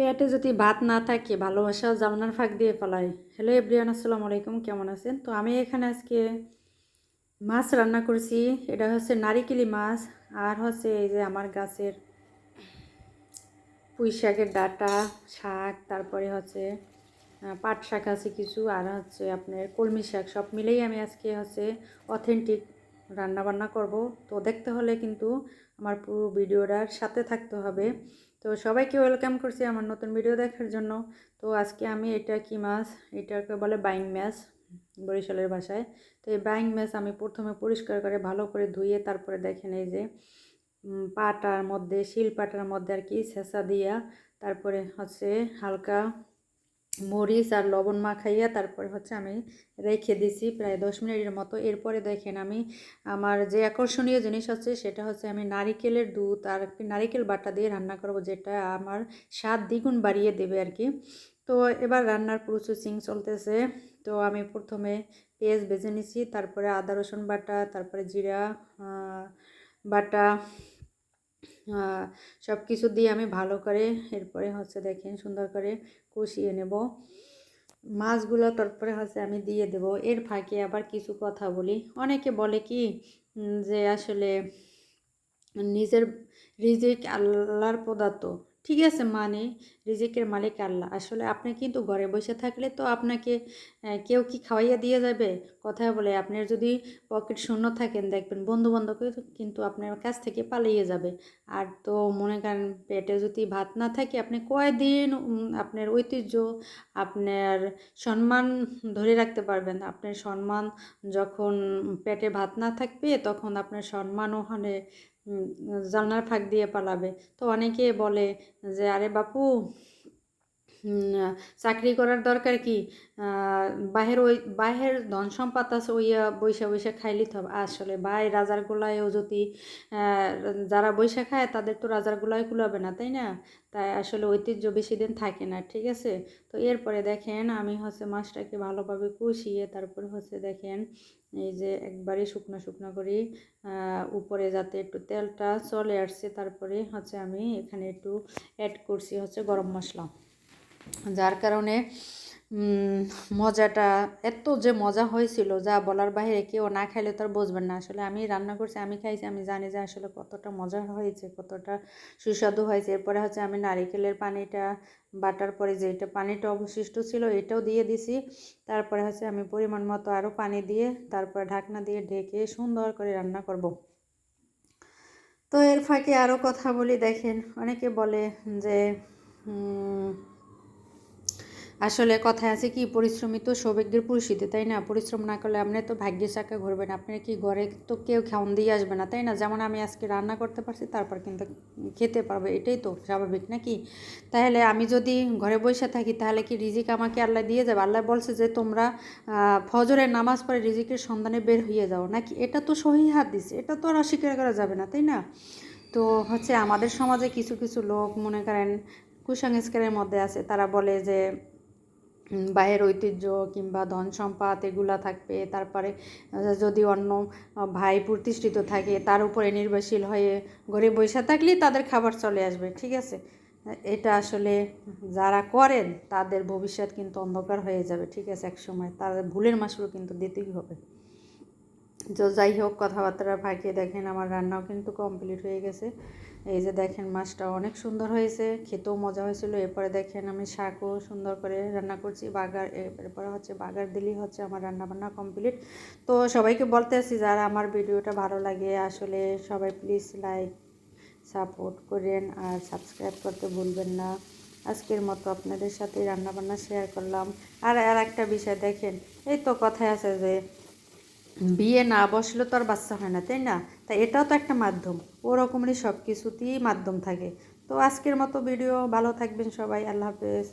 পেটে যদি ভাত না থাকে, ভালোবাসা জামনার ফাঁক দিয়ে পালাই হ্যালো এভরিওয়ান আসসালামু আলাইকুম, কেমন আছেন? তো আমি এখানে আজকে মাছ রান্না করছি। এটা হচ্ছে নারিকেলি মাছ, আর হচ্ছে এই যে আমার গাছের পুঁই শাকের ডাটা, শাক, তারপরে হচ্ছে পাট শাক আছে কিছু, আর হচ্ছে আপনার কলমি শাক, সব মিলেই আমি আজকে হচ্ছে অথেন্টিক রান্না বান্না করব। তো দেখতে হলে কিন্তু আমার পুরো ভিডিওটার সাথে থাকতে হবে। তো সবাইকে ওয়েলকাম করছি আমার নতুন ভিডিও দেখার জন্য। তো আজকে আমি এটা কি মাছ? এটাকে বলে বাইং মাছ, বরিশালের ভাষায়। তো এই বাইং মাছ আমি প্রথমে পরিষ্কার করে ভালো করে ধুয়ে তারপরে দেখেন এই যে পাটার মধ্যে, শিল পাটার মধ্যে আর কি ছেঁচা দিয়া তারপরে হচ্ছে হালকা মরিচ আর লবণ মাখাইয়া তারপরে হচ্ছে আমি রেখে দিছি প্রায় দশ মিনিটের মতো। এরপরে দেখেন আমি আমার যে আকর্ষণীয় জিনিস হচ্ছে সেটা হচ্ছে আমি নারিকেলের দুধ আর নারিকেল বাটা দিয়ে রান্না করব, যেটা আমার স্বাদ দ্বিগুণ বাড়িয়ে দেবে আর কি। তো এবার রান্নার প্রসেসিং চলতেছে। তো আমি প্রথমে পেঁয়াজ ভেজে নিছি, তারপরে আদা, রসুন বাটা, তারপরে জিরা বাটা সব কিছু দিয়ে আমি ভালো করে, এরপরে হচ্ছে দেখেন সুন্দর করে কষিয়ে নেব। মাছগুলো তারপরে হচ্ছে আমি দিয়ে দেব। এর ফাঁকে আবার কিছু কথা বলি। অনেকে বলে কি যে আসলে নিজের রিজিক আল্লাহর পদার্থ। ঠিক আছে মানে রিজিকের মালিক আল্লাহ। আসলে আপনি কিন্তু ঘরে বসে থাকলে তো আপনাকে কেউ কি খাওয়াইয়া দিয়ে যাবে? কথা বলে আপনার যদি পকেট শূন্য থাকেন, দেখবেন বন্ধু বান্ধবকে কিন্তু আপনার কাছ থেকে পালিয়ে যাবে। আর তো মনে করেন পেটে যদি ভাত না থাকে, আপনি কয়দিন আপনার ঐতিহ্য, আপনার সম্মান ধরে রাখতে পারবেন। আপনার সম্মান যখন পেটে ভাত না থাকবে, তখন আপনার সম্মান ওখানে জানলার ফাঁক দিয়ে পালাবে। তো অনেকে বলে যে আরে বাপু চাকরি করার দরকার কি? বাহের ওই, বাহের ধন সম্পদ আছে ওই বৈশা বৈশা খাইলি তো আসলে বাই রাজার গোলায়ও যদি যারা বৈশা খায়, তাদের তো রাজার গোলায় কুলাবে না, তাই না? তাই আসলে ঐতিহ্য বেশি দিন থাকে না, ঠিক আছে? তো এরপরে দেখেন, আমি হচ্ছে মাছটাকে ভালোভাবে কষিয়ে, তারপরে হচ্ছে দেখেন, এই যে একবারে শুকনো শুকনো করে উপরে যাতে একটু তেলটা চলে আসছে, তারপরে হচ্ছে আমি এখানে একটু অ্যাড করছি হচ্ছে গরম মশলা। যার কারণে মজাটা, এত যে মজা হয়েছিল যা বলার বাইরে কেউ না খাইলে তো আর বুঝবেন না। আসলে আমি রান্না করছি, আমি খাইছি, আমি জানি যে আসলে কতটা মজা হয়েছে, কতটা সুস্বাদু হয়েছে। এরপরে হচ্ছে আমি নারিকেলের পানিটা, বাটার পরে যেটা পানিটা অবশিষ্ট ছিল এটাও দিয়ে দিছি। তারপরে হচ্ছে আমি পরিমাণ মতো আরও পানি দিয়ে, তারপরে ঢাকনা দিয়ে ঢেকে সুন্দর করে রান্না করব। তো এর ফাঁকে আরও কথা বলি, দেখেন অনেকে বলে যে আসলে কথায় আছে কি, পরিশ্রমী তো সৌভাগ্যের পুরুষিতে তাই না? পরিশ্রম না করলে আপনি তো ভাগ্যের চাকা ঘুরবেন। আপনার কি ঘরে তো কেউ খাওয়ান দিয়ে আসবে না, তাই না? যেমন আমি আজকে রান্না করতে পারছি, তারপর কিন্তু খেতে পারবে, এটাই তো স্বাভাবিক, নাকি? তাহলে আমি যদি ঘরে বসে থাকি, তাহলে কি রিজিক আমাকে আল্লাহ দিয়ে যাবে? আল্লাহ বলছে যে তোমরা ফজরের নামাজ পড়ে রিজিকের সন্ধানে বের হয়ে যাও, নাকি? এটা তো সহি হাত হাদিস, এটা তো আর অস্বীকার করা যাবে না, তাই না? তো হচ্ছে আমাদের সমাজে কিছু কিছু লোক মনে করেন কুসংস্কারের মধ্যে আছে, তারা বলে যে বাহের ঐতিহ্য কিংবা ধন সম্পদ এগুলা থাকবে। তারপরে যদি অন্য ভাই প্রতিষ্ঠিত থাকে, তার উপরে নির্ভরশীল হয়ে ঘরে বসে থাকলেই তাদের খাবার চলে আসবে, ঠিক আছে? এটা আসলে যারা করেন, তাদের ভবিষ্যৎ কিন্তু অন্ধকার হয়ে যাবে, ঠিক আছে? এক সময় তাদের ভুলের মাসুল কিন্তু দিতেই হবে। তো যাই হোক কথাবার্তা ফাঁকিয়ে দেখেন, আমার রান্নাও কিন্তু কমপ্লিট হয়ে গেছে। এই যে দেখেন, মাছটা অনেক সুন্দর হয়েছে, খেতেও মজা হয়েছিল। এরপরে দেখেন, আমি শাকও সুন্দর করে রান্না করছি। বাগার, এরপরে হচ্ছে বাগার দিলেই হচ্ছে আমার রান্নাবান্না কমপ্লিট তো সবাইকে বলতে আসি যারা আমার ভিডিওটা ভালো লাগে, আসলে সবাই প্লিজ লাইক সাপোর্ট করেন আর সাবস্ক্রাইব করতে ভুলবেন না। আজকের মতো আপনাদের সাথে রান্নাবান্না শেয়ার করলাম। আর আর একটা বিষয় দেখেন, এই তো কথায় আছে যে বিয়ে না বসলে তো আর বাচ্চা হয় না, তাই না? তাই এটাও তো একটা মাধ্যম। ওরকমই সব কিছুতেই মাধ্যম থাকে। তো আজকের মতো ভিডিও, ভালো থাকবেন সবাই, আল্লাহ হাফেজ।